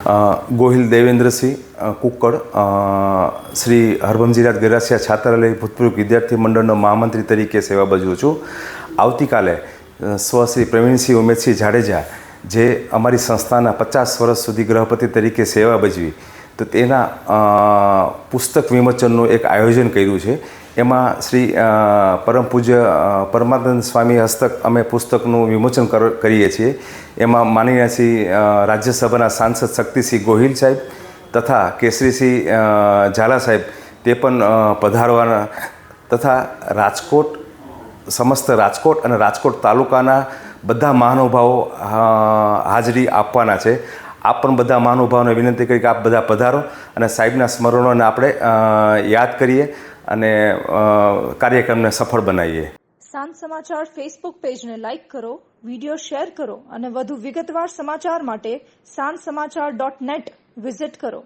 ગોહિલ દેવેન્દ્રસિંહ કુક્કડ શ્રી હરભમજીરાજ ગરાસિયા છાત્રાલય ભૂતપૂર્વ વિદ્યાર્થી મંડળનો મહામંત્રી તરીકે સેવા બજવું છું. આવતીકાલે સ્વ શ્રી પ્રવીણસિંહ ઉમેશસિંહ જાડેજા, જે અમારી સંસ્થાના પચાસ વર્ષ સુધી ગૃહપતિ તરીકે સેવા ભજવી તો તેના પુસ્તક વિમોચનનું એક આયોજન કર્યું છે. એમાં શ્રી પરમ પૂજ્ય પરમાનંદ સ્વામી હસ્તક અમે પુસ્તકનું વિમોચન કર- કરીએ છીએ. એમાં માનનીય શ્રી રાજ્યસભાના સાંસદ શક્તિસિંહ ગોહિલ સાહેબ તથા કેસરીસિંહ ઝાલા સાહેબ તે પણ પધારવાના તથા રાજકોટ, સમસ્ત રાજકોટ અને રાજકોટ તાલુકાના બધા મહાનુભાવો હાજરી આપવાના છે. આપ પણ બધા મહાનુભાવોને વિનંતી કરી કે આપ બધા પધારો અને સાહેબના સ્મરણોને આપણે યાદ કરીએ અને કાર્યક્રમને સફળ બનાવીએ. સાંજ સમાચાર ફેસબુક પેજને લાઇક કરો વીડિયો શેર કરો અને વધુ વિગતવાર સમાચાર માટે સાંજ સમાચાર ડોટ નેટ વિઝિટ કરો.